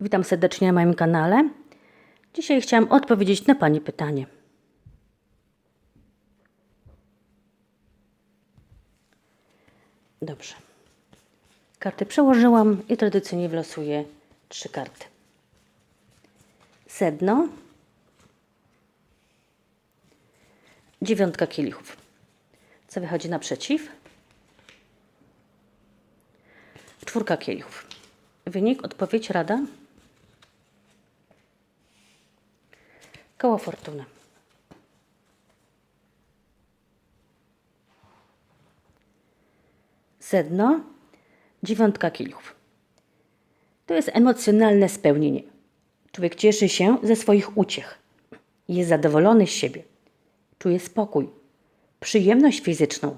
Witam serdecznie na moim kanale. Dzisiaj chciałam odpowiedzieć na Pani pytanie. Dobrze. Karty przełożyłam i tradycyjnie wylosuję trzy karty. Sedno. Dziewiątka kielichów. Co wychodzi naprzeciw? Czwórka kielichów. Wynik, odpowiedź, rada? Koło fortuny. Sedno, dziewiątka kielichów. To jest emocjonalne spełnienie. Człowiek cieszy się ze swoich uciech. Jest zadowolony z siebie. Czuje spokój, przyjemność fizyczną.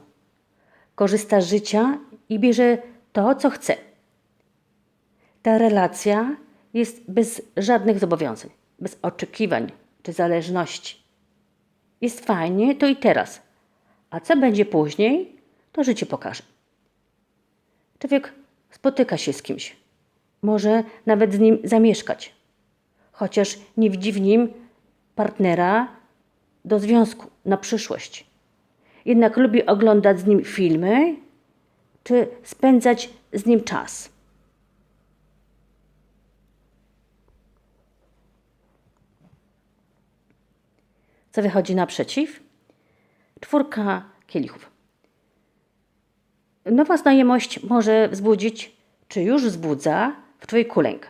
Korzysta z życia i bierze to, co chce. Ta relacja jest bez żadnych zobowiązań, bez oczekiwań czy zależności. Jest fajnie to i teraz, a co będzie później, to życie pokaże. Człowiek spotyka się z kimś, może nawet z nim zamieszkać, chociaż nie widzi w nim partnera do związku na przyszłość. Jednak lubi oglądać z nim filmy czy spędzać z nim czas. Co wychodzi naprzeciw? Czwórka kielichów. Nowa znajomość może wzbudzić, czy już wzbudza w człowieku lęk,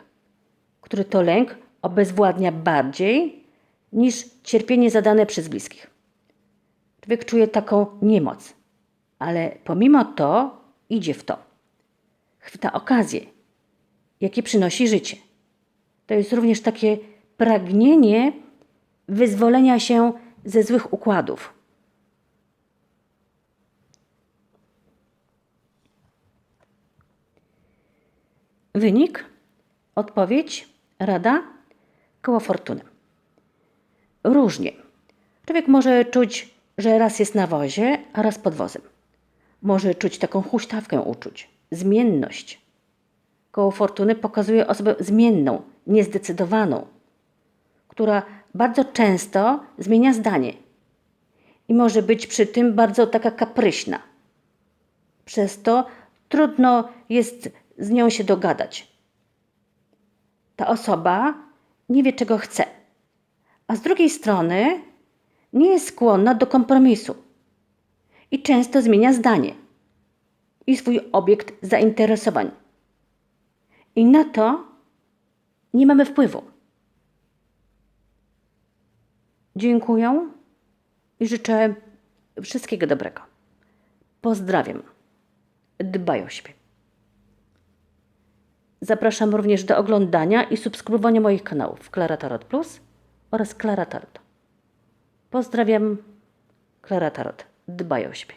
który to lęk obezwładnia bardziej niż cierpienie zadane przez bliskich. Człowiek czuje taką niemoc, ale pomimo to idzie w to. Chwyta okazję, jakie przynosi życie. To jest również takie pragnienie wyzwolenia się ze złych układów. Wynik, odpowiedź, rada, koło fortuny. Różnie. Człowiek może czuć, że raz jest na wozie, a raz pod wozem. Może czuć taką huśtawkę uczuć, zmienność. Koło fortuny pokazuje osobę zmienną, niezdecydowaną, która bardzo często zmienia zdanie i może być przy tym bardzo taka kapryśna. Przez to trudno jest z nią się dogadać. Ta osoba nie wie, czego chce, a z drugiej strony nie jest skłonna do kompromisu i często zmienia zdanie i swój obiekt zainteresowań. I na to nie mamy wpływu. Dziękuję i życzę wszystkiego dobrego. Pozdrawiam. Dbaj o siebie. Zapraszam również do oglądania i subskrybowania moich kanałów Klara Tarot Plus oraz Klara Tarot. Pozdrawiam. Klara Tarot. Dbaj o siebie.